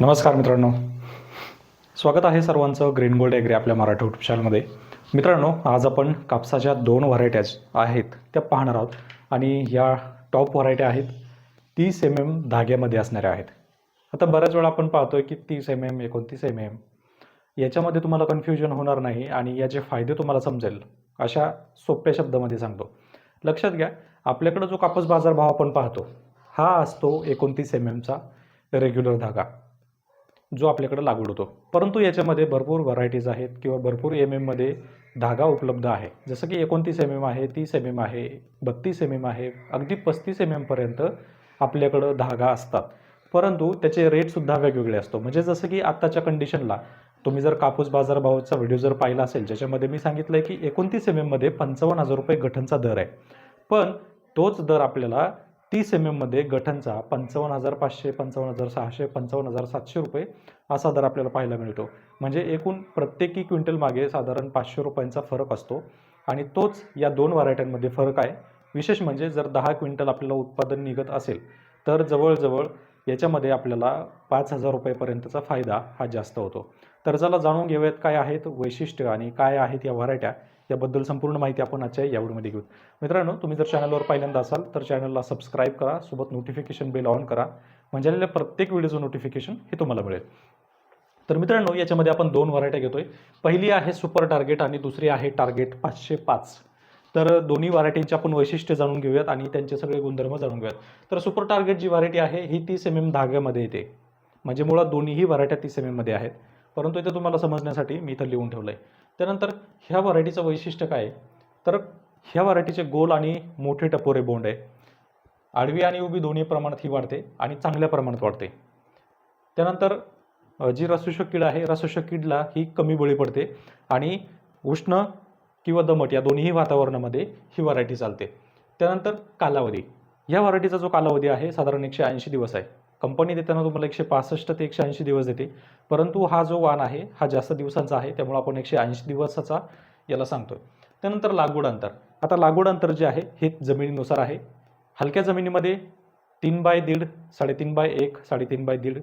नमस्कार मित्रांनो. स्वागत आहे सर्वांचं ग्रीन गोल्ड एग्री आपल्या मराठी युट्यूब चॅनलमध्ये मित्रांनो आज आपण कापसाच्या दोन व्हरायट्याज आहेत त्या पाहणार आहोत. आणि या टॉप व्हरायट्या आहेत तीस एम एम धाग्यामध्ये असणाऱ्या आहेत. आता बऱ्याच वेळा आपण पाहतोय की तीस एम एम एकोणतीस एम एम याच्यामध्ये तुम्हाला कन्फ्युजन होणार नाही आणि याचे फायदे तुम्हाला समजेल अशा सोप्या शब्दामध्ये सांगतो. लक्षात घ्या आपल्याकडं जो कापूस बाजारभाव आपण पाहतो हा असतो एकोणतीस एम एमचा रेग्युलर धागा. जो आपल्याकडे लागवड होतो. परंतु याच्यामध्ये भरपूर व्हरायटीज आहेत किंवा भरपूर एम एममध्ये धागा उपलब्ध आहे. जसं की एकोणतीस एम एम आहे तीस एम एम आहे बत्तीस एम एम आहे अगदी पस्तीस एम एमपर्यंत आपल्याकडं धागा असतात. परंतु त्याचे रेटसुद्धा वेगवेगळे असतो. म्हणजे जसं की आत्ताच्या कंडिशनला तुम्ही जर कापूस बाजारभावाचा व्हिडिओ जर पाहिला असेल ज्याच्यामध्ये मी सांगितलं आहे की एकोणतीस एम एममध्ये पंचावन्न हजार रुपये गठनचा दर आहे. पण तोच दर आपल्याला तीस एम एममध्ये गठनचा पंचावन्न हजार पाचशे पंचावन्न हजार सहाशे पंचावन्न हजार सातशे रुपये असा दर आपल्याला पाहायला मिळतो. म्हणजे एकूण प्रत्येकी क्विंटल मागे साधारण पाचशे रुपयांचा फरक असतो. आणि तोच या दोन व्हरायट्यांमध्ये फरक आहे. विशेष म्हणजे जर दहा क्विंटल आपल्याला उत्पादन निघत असेल तर जवळजवळ याच्यामध्ये आपल्याला पाच हजार रुपयेपर्यंतचा फायदा हा जास्त होतो. तर चला जाणून घेऊयात काय आहेत वैशिष्ट्य आणि काय आहेत या व्हरायट्या. याबद्दल संपूर्ण माहिती आपण आजच्या या व्हिडिओमध्ये घेऊ. मित्रांनो तुम्ही जर चॅनलवर पहिल्यांदा असाल तर चॅनलला सबस्क्राईब करा सोबत नोटिफिकेशन बेल ऑन करा म्हणजे आलेल्या प्रत्येक व्हिडिओचं नोटिफिकेशन हे तुम्हाला मिळेल. तर मित्रांनो याच्यामध्ये आपण दोन व्हरायटी घेतोय. पहिली आहे सुपर टार्गेट आणि दुसरी आहे टार्गेट पाचशे पाच. तर दोन्ही व्हरायटींचे आपण वैशिष्ट्य जाणून घेऊयात आणि त्यांचे सगळे गुणधर्म जाणून घेऊयात. तर सुपर टार्गेट जी व्हरायटी आहे ही तीस एम एम धाग्यामध्ये येते. म्हणजे मुळात दोन्हीही व्हरायट्या तीस एम एममध्ये आहेत. परंतु इथे तुम्हाला समजण्यासाठी मी इथं लिहून ठेवलं आहे त्यानंतर ह्या व्हरायटीचं वैशिष्ट्य काय तर ह्या व्हरायटीचे गोल आणि मोठे टपोरे बोंड आहे. आडवी आणि उभी दोन्ही प्रमाणात ही वाढते आणि चांगल्या प्रमाणात वाढते. त्यानंतर जी रसोषक कीड आहे रसोषक कीडला ही कमी बळी पडते आणि उष्ण किंवा दमट या दोन्ही वातावरणामध्ये ही व्हरायटी चालते. त्यानंतर कालावधी. या व्हरायटीचा जो कालावधी आहे साधारण एकशे ऐंशी दिवस आहे. कंपनी देताना तुम्हाला एकशे पासष्ट ते एकशे ऐंशी दिवस देते. परंतु हा जो वाण आहे हा जास्त दिवसांचा आहे त्यामुळे आपण एकशे ऐंशी दिवसाचा याला सांगतोय. त्यानंतर लागवड अंतर. आता लागवड अंतर जे आहे हे जमिनीनुसार आहे. हलक्या जमिनीमध्ये तीन बाय दीड साडेतीन बाय एक साडेतीन बाय दीड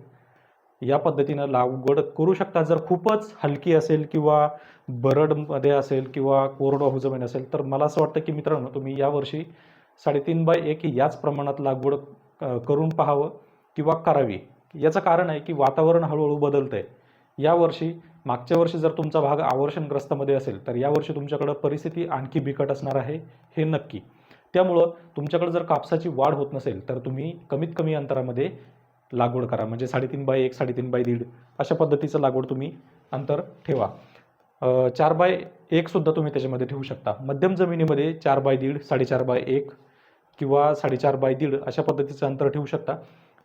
या पद्धतीनं लागवड करू शकता. जर खूपच हलकी असेल किंवा बरडमध्ये असेल किंवा कोरडवाहू जमीन असेल तर मला असं वाटतं की मित्रांनो तुम्ही यावर्षी साडेतीन बाय एक याच प्रमाणात लागवड करून पाहावं. किंवा करावी. याचं कारण आहे की वातावरण हळूहळू बदलतं आहे यावर्षी मागच्या वर्षी जर तुमचा भाग आवर्षणग्रस्तामध्ये असेल तर यावर्षी तुमच्याकडं परिस्थिती आणखी बिकट असणार आहे हे नक्की. त्यामुळं तुमच्याकडे जर कापसाची वाढ होत नसेल तर तुम्ही कमीत कमी अंतरामध्ये लागवड करा. म्हणजे साडेतीन बाय एक साडेतीन बाय दीड अशा पद्धतीचं लागवड तुम्ही अंतर ठेवा. चार बाय एकसुद्धा तुम्ही त्याच्यामध्ये ठेवू शकता. मध्यम जमिनीमध्ये चार बाय दीड साडेचार बाय एक किंवा साडेचार बाय दीड अशा पद्धतीचं अंतर ठेवू शकता.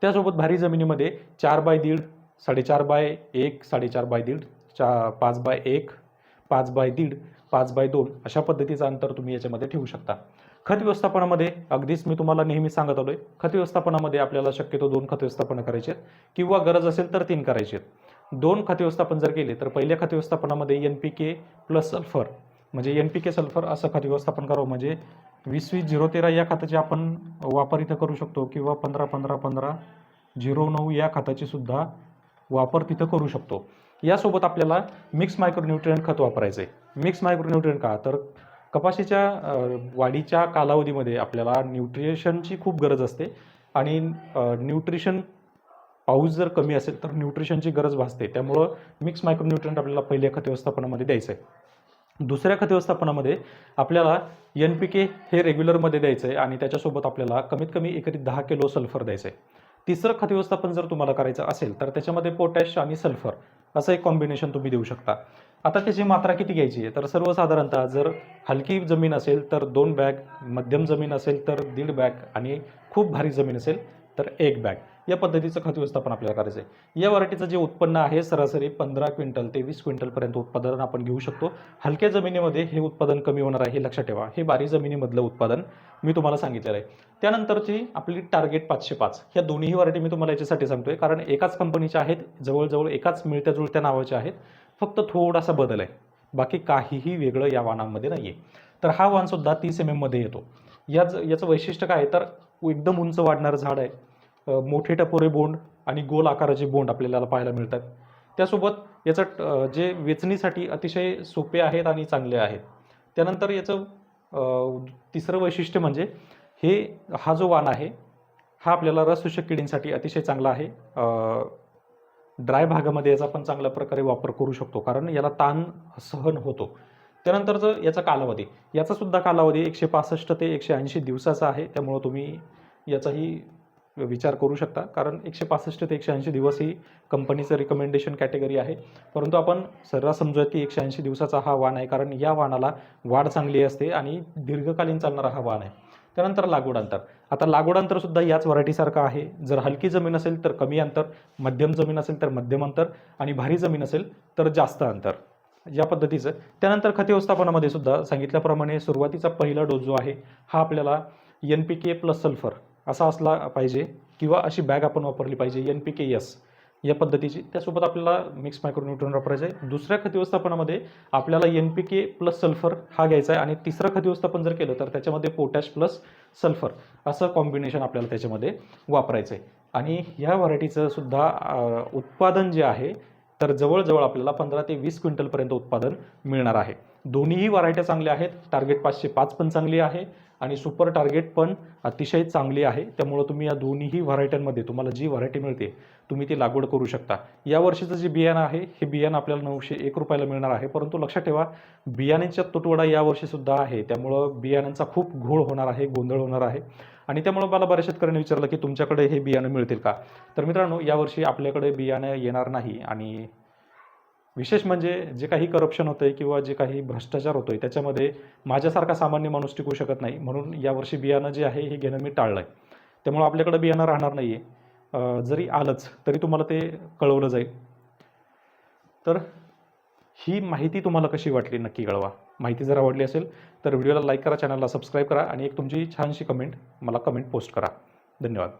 त्यासोबत भारी जमिनीमध्ये चार बाय दीड साडेचार बाय एक साडेचार बाय दीड चा पाच बाय एक पाच बाय दीड पाच बाय दोन अशा पद्धतीचं अंतर तुम्ही याच्यामध्ये ठेवू शकता. खत व्यवस्थापनामध्ये अगदीच मी तुम्हाला नेहमी सांगत आलो आहे खत व्यवस्थापनामध्ये आपल्याला शक्यतो दोन खत व्यवस्थापन करायचे आहेत किंवा गरज असेल तर तीन करायचे आहेत दोन खत व्यवस्थापन जर केले तर पहिल्या खत व्यवस्थापनामध्ये N P K plus sulphur म्हणजे एन पी के सल्फर असं खत व्यवस्थापन करावं. म्हणजे वीस वीस झिरो तेरा या खताचे आपण वापर इथं करू शकतो किंवा पंधरा पंधरा पंधरा झिरो नऊ या खताची सुद्धा वापर तिथं करू शकतो. यासोबत आपल्याला मिक्स मायक्रोन्युट्रियन खत वापरायचं आहे मिक्स मायक्रोन्युट्रियन का? तर कपाशीच्या वाढीच्या कालावधीमध्ये आपल्याला न्यूट्रिशनची खूप गरज असते. आणि न्यूट्रिशन पाऊस जर कमी असेल तर न्यूट्रिशनची गरज भासते. त्यामुळं मिक्स मायक्रोन्युट्रियंट आपल्याला पहिल्या खत व्यवस्थापनामध्ये द्यायचं आहे दुसऱ्या खत व्यवस्थापनामध्ये आपल्याला एन पी के हे रेग्युलरमध्ये द्यायचं आहे आणि त्याच्यासोबत आपल्याला कमीत कमी एकरीत दहा किलो सल्फर द्यायचं आहे तिसरं खत व्यवस्थापन जर तुम्हाला करायचं असेल तर त्याच्यामध्ये पोटॅश आणि सल्फर असं एक कॉम्बिनेशन तुम्ही देऊ शकता. आता त्याची मात्रा किती घ्यायची आहे? तर सर्वसाधारणतः जर हलकी जमीन असेल तर दोन बॅग मध्यम जमीन असेल तर दीड बॅग आणि खूप भारी जमीन असेल तर एक बॅग. या पद्धतीचं खत व्यवस्थापन आपल्याला करायचं आहे या व्हरायटीचं जे उत्पन्न आहे सरासरी पंधरा क्विंटल ते वीस क्विंटलपर्यंत उत्पादन आपण घेऊ शकतो. हलक्या जमिनीमध्ये हे उत्पादन कमी होणार आहे हे लक्षात ठेवा. हे बारी जमिनीमधलं उत्पादन मी तुम्हाला सांगितलेलं आहे. त्यानंतरची आपली टार्गेट पाचशे पाच. ह्या दोन्ही व्हरायटी मी तुम्हाला याच्यासाठी सांगतोय. कारण एकाच कंपनीच्या आहेत जवळजवळ एकाच मिळत्या जुळत्या नावाच्या आहेत. फक्त थोडासा बदल आहे. बाकी काहीही वेगळं या वाहनांमध्ये नाही आहे तर हा वाहनसुद्धा तीस एम एममध्ये येतो. याच याचं वैशिष्ट्य काय आहे? तर एकदम उंच वाढणारं झाड आहे. मोठे टपोरे बोंड आणि गोल आकाराचे बोंड आपल्याला पाहायला मिळतात. त्यासोबत याचं जे वेचणीसाठी अतिशय सोपे आहेत आणि चांगले आहेत. त्यानंतर याचं तिसरं वैशिष्ट्य म्हणजे हे हा जो वाण आहे हा आपल्याला रससूचक किडींसाठी अतिशय चांगला आहे. ड्राय भागामध्ये याचा आपण चांगल्या प्रकारे वापर करू शकतो कारण याला ताण सहन होतो. त्यानंतरचं याचा कालावधी याचासुद्धा कालावधी एकशे पासष्ट ते एकशे ऐंशी दिवसाचा आहे. त्यामुळं तुम्ही याचाही विचार करू शकता. कारण एकशे पासष्ट ते एकशे ऐंशी दिवस ही कंपनीचं रिकमेंडेशन कॅटेगरी आहे. परंतु आपण सर्रास समजूया की एकशे ऐंशी दिवसाचा हा वाण आहे. कारण या वाणाला वाढ चांगली असते आणि दीर्घकालीन चालणारा हा वाण आहे. त्यानंतर लागवड अंतर. आता लागवड अंतर सुद्धा याच व्हरायटीसारखं आहे. जर हलकी जमीन असेल तर कमी अंतर मध्यम जमीन असेल तर मध्यम अंतर आणि भारी जमीन असेल तर जास्त अंतर. या पद्धतीचं. त्यानंतर खते व्यवस्थापनामध्ये सुद्धा सांगितल्याप्रमाणे सुरुवातीचा पहिला डोस जो आहे हा आपल्याला N P K plus sulphur असा असला पाहिजे किंवा अशी बॅग आपण वापरली पाहिजे एन पी के एस या पद्धतीची. त्यासोबत आपल्याला मिक्स मायक्रोन्यूट्रॉन वापरायचं आहे. दुसऱ्या खत व्यवस्थापनामध्ये आपल्याला N P K plus sulphur हा घ्यायचा आहे आणि तिसरं खत व्यवस्थापन जर केलं तर त्याच्यामध्ये पोटॅश प्लस सल्फर असं कॉम्बिनेशन आपल्याला त्याच्यामध्ये वापरायचं आहे. आणि ह्या व्हरायटीचं सुद्धा उत्पादन जे आहे तर जवळजवळ आपल्याला पंधरा ते वीस क्विंटलपर्यंत उत्पादन मिळणार आहे. दोन्हीही व्हरायट्या चांगल्या आहेत. टार्गेट पाचशे पाच पण चांगली आहे आणि सुपर टार्गेट पण अतिशय चांगली आहे. त्यामुळं तुम्ही या दोन्हीही व्हरायट्यांमध्ये तुम्हाला जी व्हरायटी मिळते तुम्ही ती लागवड करू शकता. या वर्षीचं जे बियाणं आहे हे बियाणं आपल्याला नऊशे एक रुपयाला मिळणार आहे. परंतु लक्षात ठेवा बियाण्याच्या तुटवडा यावर्षीसुद्धा आहे. त्यामुळं बियाण्यांचा खूप घोळ होणार आहे गोंधळ होणार आहे. आणि त्यामुळं मला बऱ्याच शेतकऱ्यांनी विचारलं की तुमच्याकडे हे बियाणं मिळतील का? तर मित्रांनो यावर्षी आपल्याकडे बियाणं येणार नाही आणि विशेष म्हणजे जे काही करप्शन होतं आहे किंवा जे काही भ्रष्टाचार होतो आहे त्याच्यामध्ये माझ्यासारखा सामान्य माणूस टिकू शकत नाही. म्हणून यावर्षी बियाणं जे आहे हे घेणं मी टाळलं आहे त्यामुळं आपल्याकडे बियाणं राहणार नाही आहे जरी आलंच तरी तुम्हाला ते कळवलं जाईल. तर ही माहिती तुम्हाला कशी वाटली नक्की कळवा. माहिती जर आवडली असेल तर व्हिडिओला लाईक करा चॅनलला सबस्क्राईब करा आणि एक तुमची छानशी कमेंट मला कमेंट पोस्ट करा. धन्यवाद.